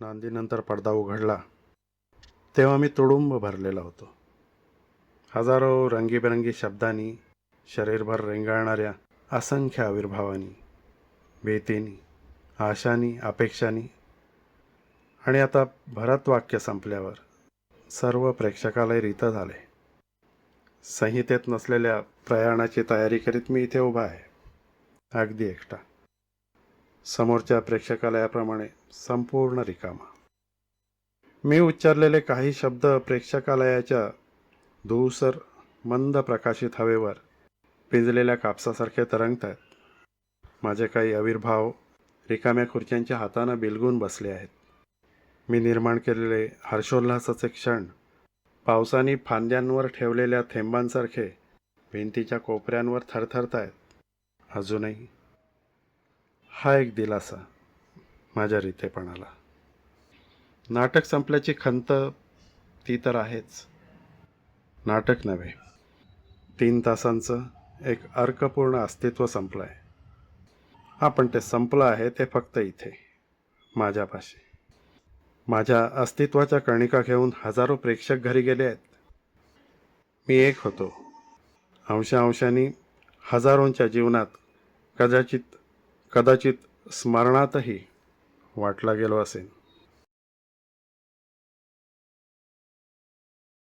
नांदीनंतर पडदा उघडला. तेव्हा मी तुडुंब भरलेला होतो. हजारो रंगीबेरंगी शब्दांनी शरीरभर रेंगाळणाऱ्या असंख्य आविर्भावानी भीतीनी आशानी अपेक्षानी आणि आता भरत वाक्य संपल्यावर सर्व प्रेक्षकालाही रीत झाले. संहितेत नसलेल्या प्रयाणाची तयारी करीत मी इथे उभा आहे. अगदी एकटा. समोरच्या प्रेक्षकालयाप्रमाणे संपूर्ण रिकामा. मी उच्चारलेले काही शब्द प्रेक्षकालयाच्या धूसर मंद प्रकाशित हवेवर पिंजलेल्या कापसासारखे तरंगत आहेत माझे काही आविर्भाव रिकाम्या खुर्च्यांच्या हातानं बिलगून बसले आहेत. मी निर्माण केलेले हर्षोल्हासाचे क्षण पावसाने फांद्यांवर ठेवलेल्या थेंबांसारखे भिंतीच्या कोपऱ्यांवर थरथरत आहेत अजूनही हा एक दिलासा माझ्या रितेपणाला. नाटक संपल्याची खंत ती तर आहेच. नाटक नव्हे. तीन तासांचं एक अर्कपूर्ण अस्तित्व संपलं आहे हा पण ते संपलं आहे ते फक्त इथे माझ्यापाशी. माझ्या अस्तित्वाच्या कणिका घेऊन हजारो प्रेक्षक घरी गेले आहेत. मी एक होतो. अंशांशांनी हजारोंच्या जीवनात कदाचित कदाचित स्मरणातही वाटला गेलो असेन